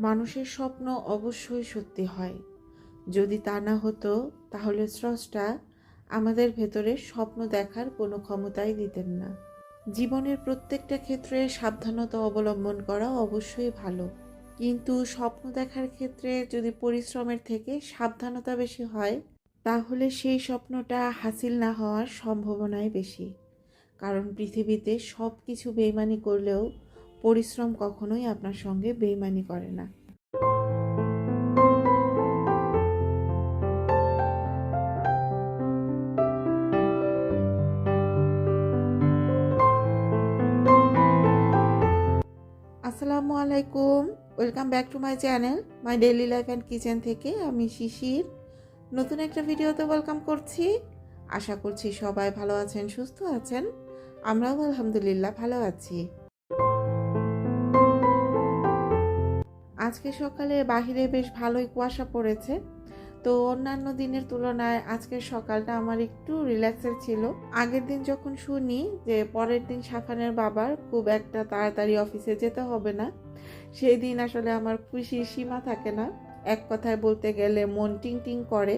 মানুষের স্বপ্ন অবশ্যই সত্যি হয়। যদি তা না হতো, তাহলে স্রষ্টা আমাদের ভেতরে স্বপ্ন দেখার কোনো ক্ষমতাই দিতেন না। জীবনের প্রত্যেকটা ক্ষেত্রে সাবধানতা অবলম্বন করা অবশ্যই ভালো। কিন্তু স্বপ্ন দেখার ক্ষেত্রে যদি পরিশ্রমের থেকে সাবধানতা বেশি হয়, তাহলে সেই স্বপ্নটা হাসিল না হওয়ার সম্ভাবনাই বেশি। কারণ পৃথিবীতে সব কিছু বেইমানি করলেও পরিশ্রম কখনোই আপনার সঙ্গে বেইমানি করে না। আসসালামু আলাইকুম। Welcome back to my channel my daily life and kitchen থেকে আমি শিশির। নতুন একটা ভিডিওতে ওয়েলকাম করছি। আশা করছি সবাই ভালো আছেন, সুস্থ আছেন। আমরাও আলহামদুলিল্লাহ ভালো আছি। আজকে সকালে বাহিরে বেশ ভালোই কুয়াশা পড়েছে। তো অন্যান্য দিনের তুলনায় আজকের সকালটা আমার একটু রিল্যাক্সের ছিল। আগের দিন যখন শুনি যে পরের দিন সাফানের বাবার খুব একটা তাড়াতাড়ি অফিসে যেতে হবে না, সেই দিন আসলে আমার খুশির সীমা থাকে না। এক কথায় বলতে গেলে মন টিং টিং করে।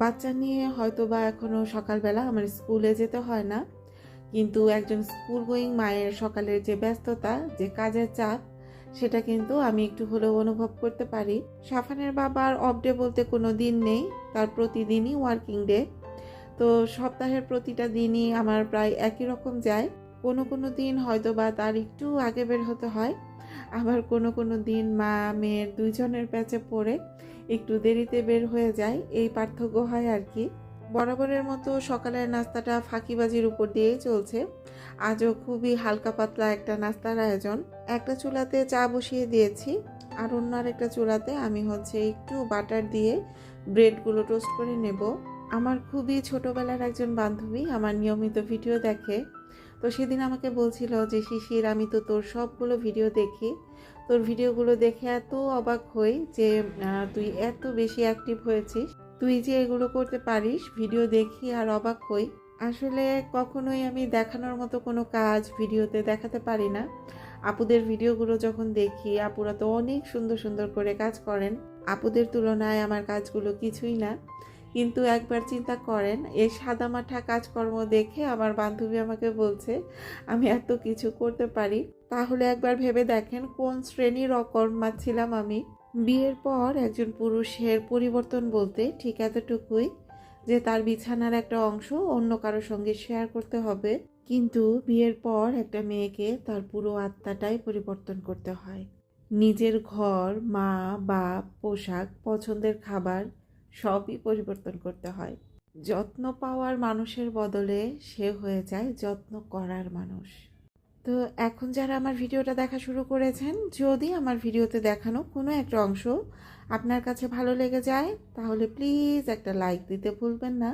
বাচ্চা নিয়ে হয়তো বা এখনও সকালবেলা আমার স্কুলে যেতে হয় না। কিন্তু একজন স্কুল গোয়িং মায়ের সকালের যে ব্যস্ততা, যে কাজের চাপ সেটা কিন্তু আমি একটু হলেও অনুভব করতে পারি। সাফানের বাবার অফ ডে বলতে কোনো দিন নেই, তার প্রতিদিনই ওয়ার্কিং ডে তো সপ্তাহের প্রতিটা দিনই আমার প্রায় একই রকম যায়। কোনো কোনো দিন হয়তো বা তার একটু আগে বের হতে হয়। আবার কোনো কোনো দিন মা, মেয়ের দুইজনের প্যাচে পড়ে একটু দেরিতে বের হয়ে যায়। এই পার্থক্য হয় আর কি। বরাবরের মতো সকালের নাস্তাটা ফাঁকিবাজির উপর দিয়েই চলছে। আজও খুবই হালকা পাতলা একটা নাস্তার আয়োজন। একটা চুলাতে চা বসিয়ে দিয়েছি, আর অন্য আরেকটা চুলাতে আমি হচ্ছে একটু বাটার দিয়ে ব্রেডগুলো টোস্ট করে নেব। আমার খুবই ছোটবেলার একজন বান্ধবী আমার নিয়মিত ভিডিও দেখে। তো সেদিন আমাকে বলছিল যে, শিশির, আমি তো তোর সবগুলো ভিডিও দেখি। তোর ভিডিওগুলো দেখে এত অবাক হই যে তুই এত বেশি অ্যাক্টিভ হয়েছিস। তুই যে এগুলো করতে পারিস, ভিডিও দেখি আর অবাক হই। আসলে কখনোই আমি দেখানোর মতো কোনো কাজ ভিডিওতে দেখাতে পারি না। আপুদের ভিডিওগুলো যখন দেখি, আপুরা তো অনেক সুন্দর সুন্দর করে কাজ করেন। আপুদের তুলনায় আমার কাজগুলো কিছুই না। কিন্তু একবার চিন্তা করেন, এই সাদামাঠা কাজকর্ম দেখে আমার বান্ধবী আমাকে বলছে, আমি এত কিছু করতে পারি। তাহলে একবার ভেবে দেখেন কোন শ্রেণির অকর্মা ছিলাম আমি। বিয়ের পর একজন পুরুষের পরিবর্তন বলতে ঠিক এতটুকুই যে তার বিছানার একটা অংশ অন্য কারোর সঙ্গে শেয়ার করতে হবে। কিন্তু বিয়ের পর একটা মেয়েকে তার পুরো আত্মাটাই পরিবর্তন করতে হয়। নিজের ঘর, মা, বাপ, পোশাক, পছন্দের খাবার সবই পরিবর্তন করতে হয়। যত্ন পাওয়ার মানুষের বদলে সে হয়ে যায় যত্ন করার মানুষ। তো এখন যারা আমার ভিডিওটা দেখা শুরু করেছেন, যদি আমার ভিডিওতে দেখানো কোনো একটা অংশ আপনার কাছে ভালো লেগে যায়, তাহলে প্লিজ একটা লাইক দিতে ভুলবেন না।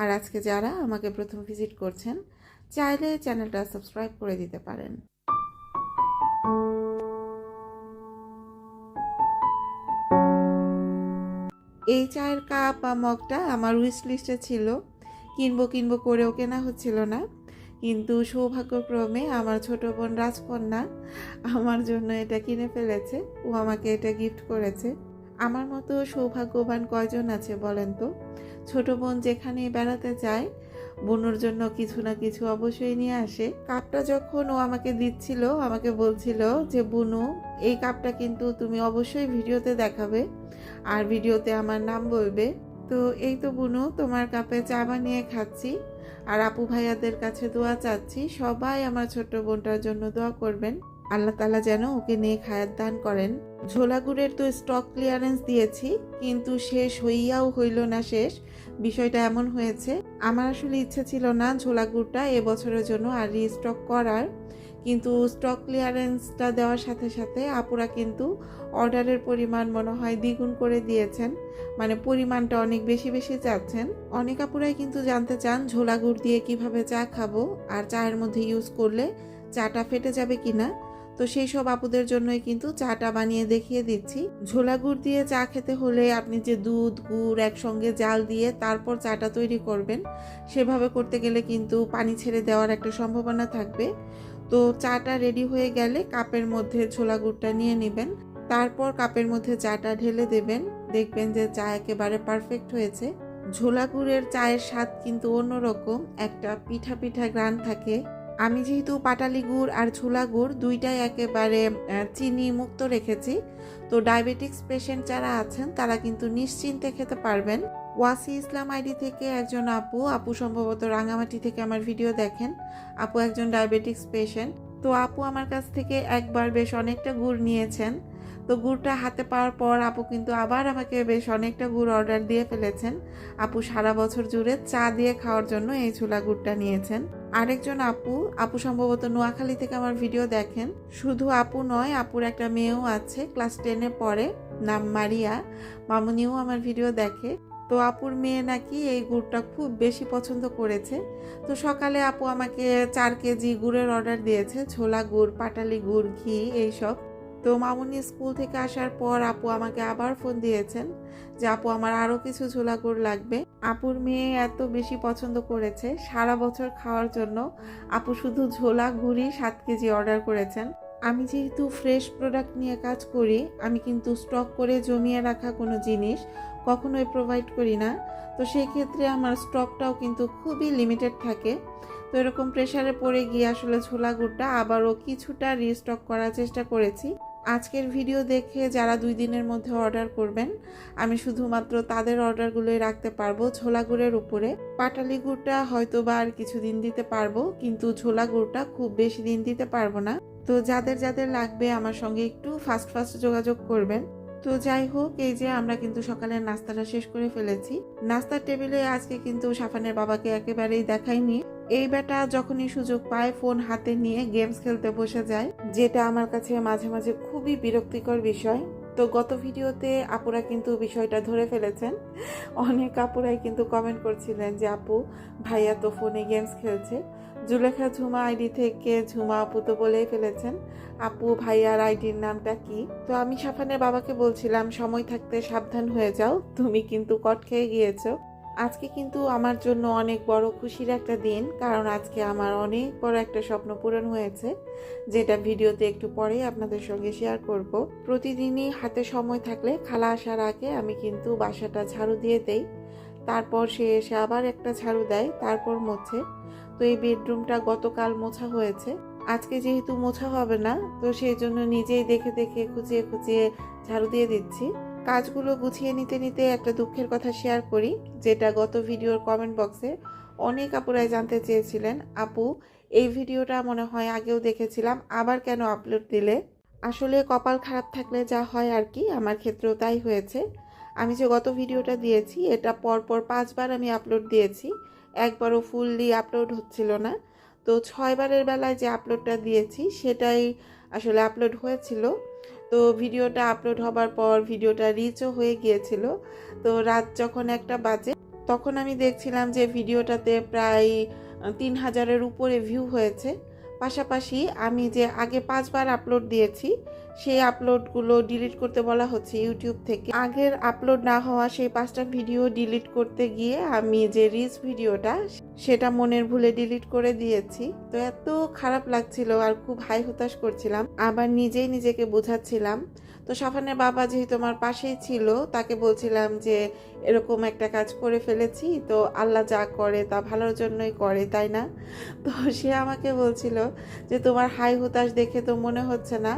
আর আজকে যারা আমাকে প্রথম ভিজিট করছেন, চাইলে চ্যানেলটা সাবস্ক্রাইব করে দিতে পারেন। এই চায়ের কাপ বা মগটা আমার উইশ লিস্টে ছিল। কিনবো কিনবো করেও কেনা হচ্ছিল না। কিন্তু সৌভাগ্যক্রমে আমার ছোট বোন রাজকন্যা আমার জন্য এটা কিনে ফেলেছে। ও আমাকে এটা গিফট করেছে। আমার মতো সৌভাগ্যবান কয়জন আছে বলেন তো? ছোট বোন যেখানে বেড়াতে যায়, বোনুর জন্য কিছু না কিছু অবশ্যই নিয়ে আসে। কাপটা যখন ও আমাকে দিচ্ছিল, আমাকে বলছিল যে, বুনু, এই কাপটা কিন্তু তুমি অবশ্যই ভিডিওতে দেখাবে আর ভিডিওতে আমার নাম বলবে। তো এই তো বুনু, তোমার কাপে চা বানিয়ে খাচ্ছি। আর আপু ভাইয়াদের কাছে দোয়া চাচ্ছি, সবাই আমার ছোট্ট বোনটার জন্য দোয়া করবেন। আল্লাহ তালা যেন ওকে নিয়ে খায়াত দান করেন। ঝোলাগুড়ের তো স্টক ক্লিয়ারেন্স দিয়েছি, কিন্তু শেষ হইয়াও হইল না শেষ। বিষয়টা এমন হয়েছে, আমার আসলে ইচ্ছে ছিল না ঝোলাগুড়টা এবছরের জন্য আর রিস্টক করার। কিন্তু স্টক ক্লিয়ারেন্সটা দেওয়ার সাথে সাথে আপুরা কিন্তু অর্ডারের পরিমাণ মনে হয় দ্বিগুণ করে দিয়েছেন। মানে পরিমাণটা অনেক বেশি বেশি চাচ্ছেন। অনেক আপুরাই কিন্তু জানতে চান ঝোলা গুড় দিয়ে কীভাবে চা খাব আর চায়ের মধ্যে ইউজ করলে চাটা ফেটে যাবে কি না তো সেই সব আপুদের জন্যই কিন্তু চাটা বানিয়ে দেখিয়ে দিচ্ছি। ঝোলা গুড় দিয়ে চা খেতে হলে আপনি যে দুধ, গুড় একসঙ্গে জাল দিয়ে তারপর চাটা তৈরি করবেন, সেভাবে করতে গেলে কিন্তু পানি ছেড়ে দেওয়ার একটা সম্ভাবনা থাকবে। তো চাটা রেডি হয়ে গেলে কাপের মধ্যে ছোলা গুড়টা নিয়ে নেবেন। তারপর কাপের মধ্যে চাটা ঢেলে দেবেন। দেখবেন যে চা একেবারে পারফেক্ট হয়েছে। ঝোলা গুড়ের চায়ের স্বাদ কিন্তু অন্যরকম, একটা পিঠা পিঠা গ্রান থাকে। আমি যেহেতু পাটালি গুড় আর ঝোলা গুড় দুইটাই একেবারে চিনি মুক্ত রেখেছি। তো ডায়াবেটিক্স পেশেন্ট যারা আছেন তারা কিন্তু নিশ্চিন্তে খেতে পারবেন। ওয়াসি ইসলাম আইডি থেকে একজন আপু আপু সম্ভবত রাঙামাটি থেকে আমার ভিডিও দেখেন। আপু একজন ডায়াবেটিক্স পেশেন্ট তো আপু আমার কাছ থেকে একবার বেশ অনেকটা গুড় নিয়েছেন। তো গুড়টা হাতে পাওয়ার পর আপু কিন্তু আবার আমাকে বেশ অনেকটা গুড় অর্ডার দিয়ে ফেলেছেন। আপু সারা বছর জুড়ে চা দিয়ে খাওয়ার জন্য এই ছোলা গুড়টা নিয়েছেন। আরেকজন আপু আপু সম্ভবত নোয়াখালী থেকে আমার ভিডিও দেখেন। শুধু আপু নয়, আপুর একটা মেয়েও আছে ক্লাস টেনে পড়ে, নাম মারিয়া। মামুনিও আমার ভিডিও দেখে। তো আপুর মেয়ে নাকি এই গুড়টা খুব বেশি পছন্দ করেছে। তো সকালে আপু আমাকে চার কেজি গুড়ের অর্ডার দিয়েছে, ছোলা গুড়, পাটালি গুড়, ঘি এইসব। তো মামুনি স্কুল থেকে আসার পর আপু আমাকে আবার ফোন দিয়েছেন যে, আপু, আমার আরও কিছু ছোলা গুড় লাগবে। আপুর মেয়ে এত বেশি পছন্দ করেছে, সারা বছর খাওয়ার জন্য আপু শুধু ঝোলা গুড়ি সাত কেজি অর্ডার করেছেন। আমি যেহেতু ফ্রেশ প্রোডাক্ট নিয়ে কাজ করি, আমি কিন্তু স্টক করে জমিয়ে রাখা কোনো জিনিস কখনোই প্রোভাইড করি না। তো সেই ক্ষেত্রে আমার স্টকটাও কিন্তু খুবই লিমিটেড থাকে। তো এরকম প্রেশারে পড়ে গিয়ে আসলে ছোলা গুড়টা আবারও কিছুটা রিস্টক করার চেষ্টা করেছি। আজকের ভিডিও দেখে যারা দুই দিনের মধ্যে অর্ডার করবেন, আমি শুধুমাত্র তাদের অর্ডারগুলোই রাখতে পারব ছোলা গুড়ের উপরে। পাটালি গুড়টা হয়তো বা আর কিছুদিন দিতে পারব, কিন্তু ছোলা গুড়টা খুব বেশি দিন দিতে পারব না। তো যাদের যাদের লাগবে আমার সঙ্গে একটু ফাস্ট ফাস্ট যোগাযোগ করবেন। তো যাই হোক, এই যে আমরা কিন্তু সকালের নাস্তাটা শেষ করে ফেলেছি। নাস্তার টেবিলে আজকে কিন্তু সাফানের বাবাকে একেবারেই দেখাইনি। এই বেটা যখনই সুযোগ পায় ফোন হাতে নিয়ে গেমস খেলতে বসে যায়, যেটা আমার কাছে মাঝে মাঝে খুবই বিরক্তিকর বিষয়। তো গত ভিডিওতে আপুরা কিন্তু বিষয়টা ধরে ফেলেছেন। অনেক আপুরাই কিন্তু কমেন্ট করছিলেন যে, আপু, ভাইয়া তো ফোনে গেমস খেলছে। জুলেখা ঝুমা আইডি থেকে ঝুমা আপু তো বলেই ফেলেছেন। আপু, ভাইয়ার আইডির নামটা কি? তো আমি সাফানের বাবাকে বলছিলাম, সময় থাকতে সাবধান হয়ে যাও, তুমি কিন্তু কট খেয়ে গিয়েছো। আজকে কিন্তু আমার জন্য অনেক বড় খুশির একটা দিন, কারণ আজকে আমার অনেক বড় একটা স্বপ্ন পূরণ হয়েছে, যেটা ভিডিওতে একটু পরেই আপনাদের সঙ্গে শেয়ার করব। প্রতিদিনই হাতে সময় থাকলে খালা আসার আগে আমি কিন্তু বাসাটা ঝাড়ু দিয়ে দেই, তারপর সে এসে আবার একটা ঝাড়ু দেয়, তারপর মোছে। তো এই বেডরুমটা গতকাল মোছা হয়েছে। আজকে যেহেতু মোছা হবে না, তো সেই জন্য নিজেই দেখে দেখে খুঁচিয়ে খুঁচিয়ে ঝাড়ু দিয়ে দিচ্ছি। কাজগুলো গুছিয়ে নিতে নিতে একটা দুঃখের কথা শেয়ার করি, যেটা গত ভিডিওর কমেন্ট বক্সে অনেক আপুরাই জানতে চেয়েছিলেন, আপু, এই ভিডিওটা মনে হয় আগেও দেখেছিলাম, আবার কেন আপলোড দিলে? আসলে কপাল খারাপ থাকলে যা হয় আর কি, আমার ক্ষেত্রেও তাই হয়েছে। আমি যে গত ভিডিওটা দিয়েছি, এটা পরপর পাঁচবার আমি আপলোড দিয়েছি। একবারও ফুললি আপলোড হচ্ছিল না। তো ছয়বারের বেলায় যে আপলোডটা দিয়েছি, সেটাই আসলে আপলোড হয়েছিল। তো ভিডিওটা আপলোড হবার পর ভিডিওটা রিচও হয়ে গিয়েছিল। তো রাত যখন একটা বাজে, তখন আমি দেখছিলাম যে ভিডিওটাতে প্রায় তিন হাজারের উপরে ভিউ হয়েছে। পাশাপাশি আমি যে আগে পাঁচবার আপলোড দিয়েছি, সেই আপলোডগুলো ডিলিট করতে বলা হচ্ছে ইউটিউব থেকে। আগের আপলোড না হওয়া সেই পাঁচটা ভিডিও ডিলিট করতে গিয়ে আমি যে রিচ ভিডিওটা সেটা মনের ভুলে ডিলিট করে দিয়েছি। তো এত খারাপ লাগছিল আর খুব হাই হতাশ করছিলাম। আবার নিজেই নিজেকে বোঝাচ্ছিলাম তো সাফানের বাবা যেহেতু আমার পাশেই ছিল, তাকে বলছিলাম যে এরকম একটা কাজ করে ফেলেছি, তো আল্লাহ যা করে তা ভালোর জন্যই করে, তাই না? তো সে আমাকে বলছিল যে তোমার হাই হুতাশ দেখে তো মনে হচ্ছে না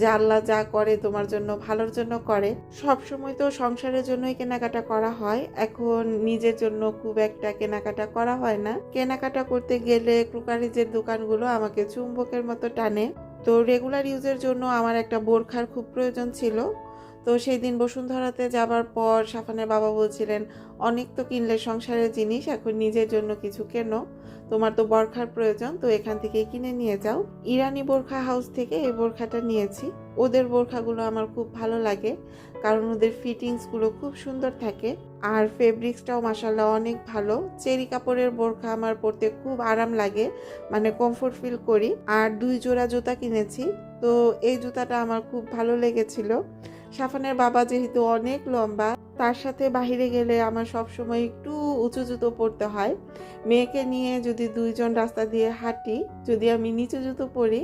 যে আল্লাহ যা করে তোমার জন্য ভালোর জন্য করে। সব সময় তো সংসারের জন্যই কেনাকাটা করা হয়, এখন নিজের জন্য খুব একটা কেনাকাটা করা হয় না। কেনাকাটা করতে গেলে ক্রোকারিজের দোকানগুলো আমাকে চুম্বকের মতো টানে। তো রেগুলার ইউজের জন্য আমার একটা বোরখার খুব প্রয়োজন ছিল। তো সেই দিন বসুন্ধরাতে যাবার পর সাফানের বাবা বলছিলেন, অনেক তো কিনলে সংসারের জিনিস, এখন নিজের জন্য কিছু কেনো। তোমার তো বরখার প্রয়োজন, তো এখান থেকে কিনে নিয়ে যাও। ইরানি বোরখা হাউস থেকে এই বোরখাটা নিয়েছি। ওদের বোরখাগুলো আমার খুব ভালো লাগে, কারণ ওদের ফিটিংসগুলো খুব সুন্দর থাকে। আর ফেব্রিক্সটাও মাসাল্লাহ অনেক ভালো। চেরি কাপড়ের বোরখা আমার পরতে খুব আরাম লাগে মানে কমফোর্ট ফিল করি। আর দুই জোড়া জুতা কিনেছি, তো এই জুতাটা আমার খুব ভালো লেগেছিল। সাফানের বাবা যেহেতু অনেক লম্বা, তার সাথে বাহিরে গেলে আমার সব সময় একটু উঁচু জুতো পরতে হয়। মেয়েকে নিয়ে যদি দুইজন রাস্তা দিয়ে হাঁটি, যদি আমি নিচু জুতো পরি,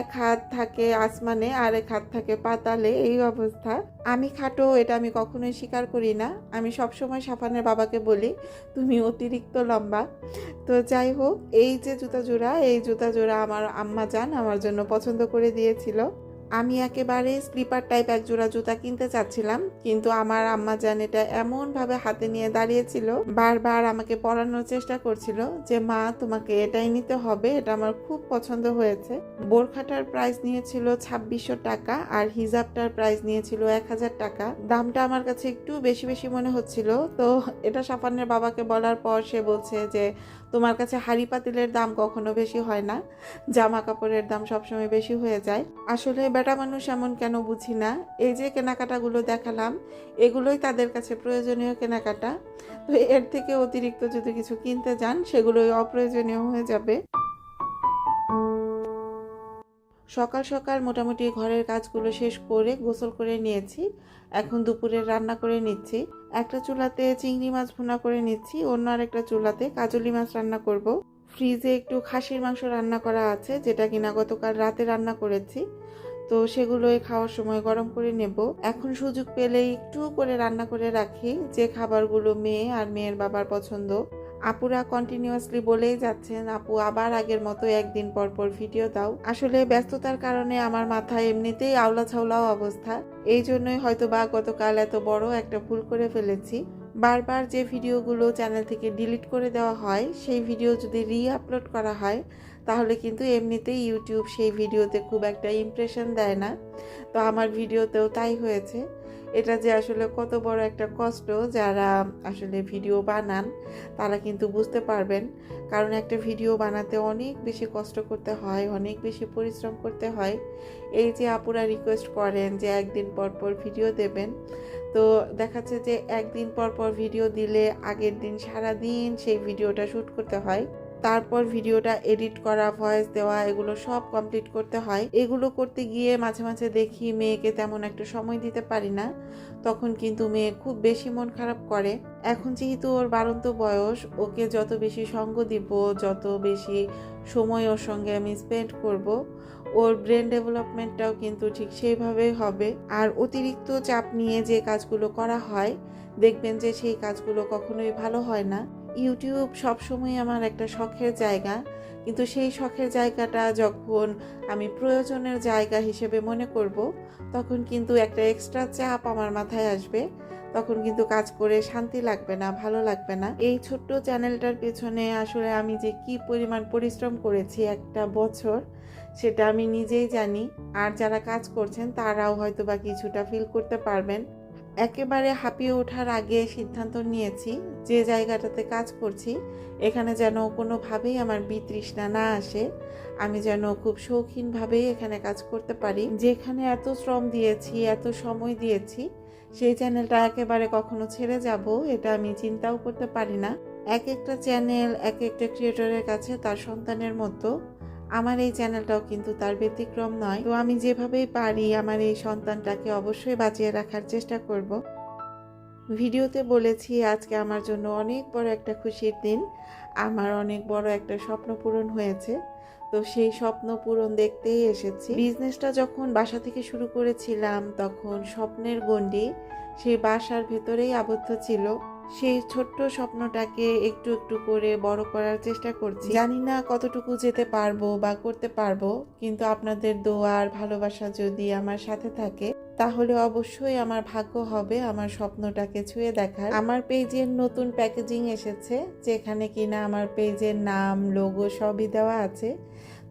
এক হাত থাকে আসমানে আর এক হাত থাকে পাতালে, এই অবস্থা। আমি খাটো, এটা আমি কখনোই স্বীকার করি না। আমি সবসময় সাফানের বাবাকে বলি, তুমি অতিরিক্ত লম্বা। তো যাই হোক, এই যে জুতা জোড়া এই জুতা জোড়া আমার আম্মা যান আমার জন্য পছন্দ করে দিয়েছিল। আমি একেবারে স্লিপার টাইপ এক জোড়া জুতা কিনতে চাচ্ছিলাম, কিন্তু আমার আম্মা জান এটা এমনভাবে হাতে নিয়ে দাঁড়িয়েছিল, বারবার আমাকে পড়ানোর চেষ্টা করছিল যে, মা, তোমাকে এটাই নিতে হবে, এটা আমার খুব পছন্দ হয়েছে। বোরখাটার প্রাইস নিয়েছিল ছাব্বিশশো টাকা আর হিজাবটার প্রাইস নিয়েছিল এক হাজার টাকা। দামটা আমার কাছে একটু বেশি বেশি মনে হচ্ছিল। তো এটা সাফানের বাবাকে বলার পর সে বলছে যে তোমার কাছে হাড়ি পাতিলের দাম কখনো বেশি হয় না। জামা কাপড়ের দাম সবসময় বেশি হয়ে যায়। আসলে বেটা মানুষ এমন কেন বুঝি না? এই যে কেনাকাটাগুলো দেখালাম, এগুলোই তাদের কাছে প্রয়োজনীয় কেনাকাটা। তো এর থেকে অতিরিক্ত যদি কিছু কিনতে যান, সেগুলোই অপ্রয়োজনীয় হয়ে যাবে। সকাল সকাল মোটামুটি ঘরের কাজগুলো শেষ করে গোসল করে নিয়েছি। এখন দুপুরের রান্না করে নিচ্ছি। একটা চুলাতে চিংড়ি মাছ ভুনা করে নিচ্ছি। অন্য আরেকটা চুলাতে কাজলি মাছ রান্না করব। ফ্রিজে একটু খাসির মাংস রান্না করা আছে, যেটা কিনা গতকাল রাতে রান্না করেছি। তো সেগুলোই খাওয়ার সময় গরম করে নেব। এখন সুযোগ পেলে একটু করে রান্না করে রাখি। যে খাবারগুলো মেয়ে আর মেয়ের বাবার পছন্দ আপুরা কন্টিনিউয়াসলি বলেই যাচ্ছেন, আপু, আবার আগের মতো একদিন পর পর ভিডিও দাও। আসলে ব্যস্ততার কারণে আমার মাথায় এমনিতেই আওলা ছাওলাও অবস্থা। এই জন্যই হয়তো বা গতকাল এত বড় একটা ভুল করে ফেলেছি। বারবার যে ভিডিওগুলো চ্যানেল থেকে ডিলিট করে দেওয়া হয়, সেই ভিডিও যদি রি আপলোড করা হয়, তাহলে কিন্তু এমনিতেই ইউটিউব সেই ভিডিওতে খুব একটা ইমপ্রেশন দেয় না। তো আমার ভিডিওতেও তাই হয়েছে। এটা যে আসলে কত বড় একটা কষ্ট যারা আসলে ভিডিও বানান, তারা কিন্তু বুঝতে পারবেন। কারণ একটা ভিডিও বানাতে অনেক বেশি কষ্ট করতে হয়, অনেক বেশি পরিশ্রম করতে হয়। এই যে আপুরা রিকোয়েস্ট করেন যে একদিন পর পর ভিডিও দেবেন, তো দেখাচ্ছে যে একদিন পর পর ভিডিও দিলে আগের দিন সারা দিন সেই ভিডিওটা শ্যুট করতে হয়। তারপর ভিডিওটা এডিট করা ভয়েস দেওয়া, এগুলো সব কমপ্লিট করতে হয়। এগুলো করতে গিয়ে মাঝে মাঝে দেখি মেয়েকে তেমন একটা সময় দিতে পারি না। তখন কিন্তু মেয়ে খুব বেশি মন খারাপ করে। এখন যেহেতু ওর বাড়ন্ত বয়স, ওকে যত বেশি সঙ্গ দিব, যত বেশি সময় ওর সঙ্গে আমি স্পেন্ড করব, ওর ব্রেন ডেভেলপমেন্টটাও কিন্তু ঠিক সেইভাবেই হবে। আর অতিরিক্ত চাপ নিয়ে যে কাজগুলো করা হয়, দেখবেন যে সেই কাজগুলো কখনোই ভালো হয় না। ইউটিউব সবসময় আমার একটা শখের জায়গা। কিন্তু সেই শখের জায়গাটা যখন আমি প্রয়োজনের জায়গা হিসেবে মনে করব, তখন কিন্তু একটা এক্সট্রা চাপ আমার মাথায় আসবে। তখন কিন্তু কাজ করে শান্তি লাগবে না, ভালো লাগবে না। এই ছোট্ট চ্যানেলটার পেছনে আসলে আমি যে কি পরিমাণ পরিশ্রম করেছি একটা বছর, সেটা আমি নিজেই জানি। আর যারা কাজ করছেন, তারাও হয়তো বা কিছুটা ফিল করতে পারবেন। একেবারে হাঁপিয়ে ওঠার আগে সিদ্ধান্ত নিয়েছি, যে জায়গাটাতে কাজ করছি, এখানে যেন কোনোভাবেই আমার বিতৃষ্ণা না আসে। আমি যেন খুব শৌখিনভাবেই এখানে কাজ করতে পারি। যেখানে এত শ্রম দিয়েছি, এত সময় দিয়েছি, সেই চ্যানেলটা একেবারে কখনো ছেড়ে যাব, এটা আমি চিন্তাও করতে পারি না। এক একটা চ্যানেল, এক একটা ক্রিয়েটরের কাছে তার সন্তানের মতো আমার এই চ্যানেলটাও কিন্তু তার ব্যতিক্রম নয়। তো আমি যেভাবেই পারি আমার এই সন্তানটাকে অবশ্যই বাঁচিয়ে রাখার চেষ্টা করব। ভিডিওতে বলেছি, আজকে আমার জন্য অনেক বড় একটা খুশির দিন। আমার অনেক বড় একটা স্বপ্ন পূরণ হয়েছে। তো সেই স্বপ্ন পূরণ দেখতেই এসেছি। বিজনেসটা যখন বাসা থেকে শুরু করেছিলাম, তখন স্বপ্নের গণ্ডি সেই বাসার ভেতরেই আবদ্ধ ছিল। সেই ছোট্ট স্বপ্নটাকে একটু একটু করে বড় করার চেষ্টা করছি। জানি না কতটুকু যেতে পারব বা করতে পারব কিন্তু আপনাদের দোয়ার ভালোবাসা যদি আমার সাথে থাকে তাহলে অবশ্যই আমার ভাগ্য হবে আমার স্বপ্নটাকে ছুঁয়ে দেখার। আমার পেজের নতুন প্যাকেজিং এসেছে যেখানে কিনা আমার পেজের নাম লোগো সবই দেওয়া আছে।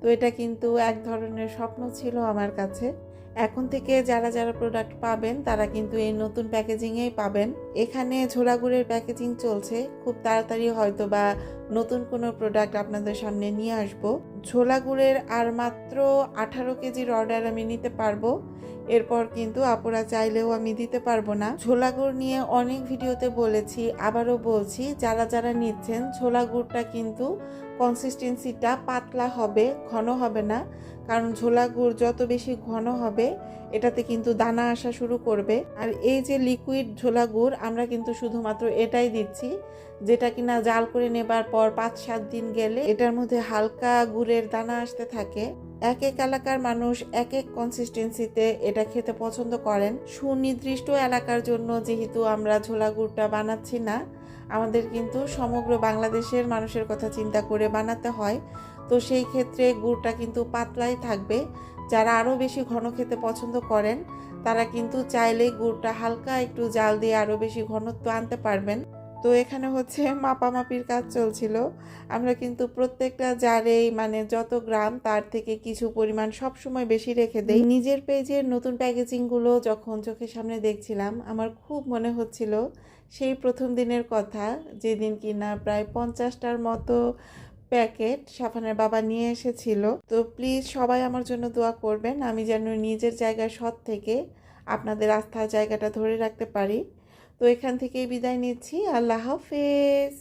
তো এটা কিন্তু এক ধরনের স্বপ্ন ছিল আমার কাছে। এখন থেকে যারা যারা প্রোডাক্ট পাবেন, তারা কিন্তু এই নতুন প্যাকেজিংয়েই পাবেন। এখানে ঝোলাগুড়ের প্যাকেজিং চলছে। খুব তাড়াতাড়ি হয়তো বা নতুন কোনো প্রোডাক্ট আপনাদের সামনে নিয়ে আসব। ঝোলাগুড়ের আর মাত্র আঠারো কেজির অর্ডার আমি নিতে পারব। এরপর কিন্তু আপুরা চাইলেও আমি দিতে পারব না। ছোলা গুড় নিয়ে অনেক ভিডিওতে বলেছি, আবারও বলছি, যারা যারা নিচ্ছেন ছোলা গুড়টা কিন্তু কনসিস্টেন্সিটা পাতলা হবে, ঘন হবে না। কারণ ঝোলা গুড় যত বেশি ঘন হবে, এটাতে কিন্তু দানা আসা শুরু করবে। আর এই যে লিকুইড ঝোলা গুড়, আমরা কিন্তু শুধুমাত্র এটাই দিচ্ছি, যেটা কিনা জাল করে নেবার পর পাঁচ সাত দিন গেলে এটার মধ্যে হালকা গুড়ের দানা আসতে থাকে। এক এক এলাকার মানুষ এক এক কনসিস্টেন্সিতে এটা খেতে পছন্দ করেন। সুনির্দিষ্ট এলাকার জন্য যেহেতু আমরা ঝোলা গুড়টা বানাচ্ছি না আমাদের কিন্তু সমগ্র বাংলাদেশের মানুষের কথা চিন্তা করে বানাতে হয়। তো সেই ক্ষেত্রে গুড়টা কিন্তু পাতলাই থাকবে। যারা আরও বেশি ঘন খেতে পছন্দ করেন, তারা কিন্তু চাইলে গুড়টা হালকা একটু জাল দিয়ে আরও বেশি ঘনত্ব আনতে পারবেন। তো এখানে হচ্ছে মাপামাপির কাজ চলছিল। আমরা কিন্তু প্রত্যেকটা জারেই মানে যত গ্রাম, তার থেকে কিছু পরিমাণ সব সময় বেশি রেখে দেই। নিজের পেজের নতুন প্যাকেজিংগুলো যখন চোখের সামনে দেখছিলাম, আমার খুব মনে হচ্ছিল সেই প্রথম দিনের কথা, যেদিন কিনা প্রায় পঞ্চাশটার মতো প্যাকেট সাফানের বাবা নিয়ে এসেছিল। তো প্লিজ সবাই আমার জন্য দোয়া করবেন, আমি যেন নিজের জায়গায় সৎ থেকে আপনাদের আস্থার জায়গাটা ধরে রাখতে পারি। তো এখান থেকেই বিদায় নিচ্ছি। আল্লাহ হাফেজ।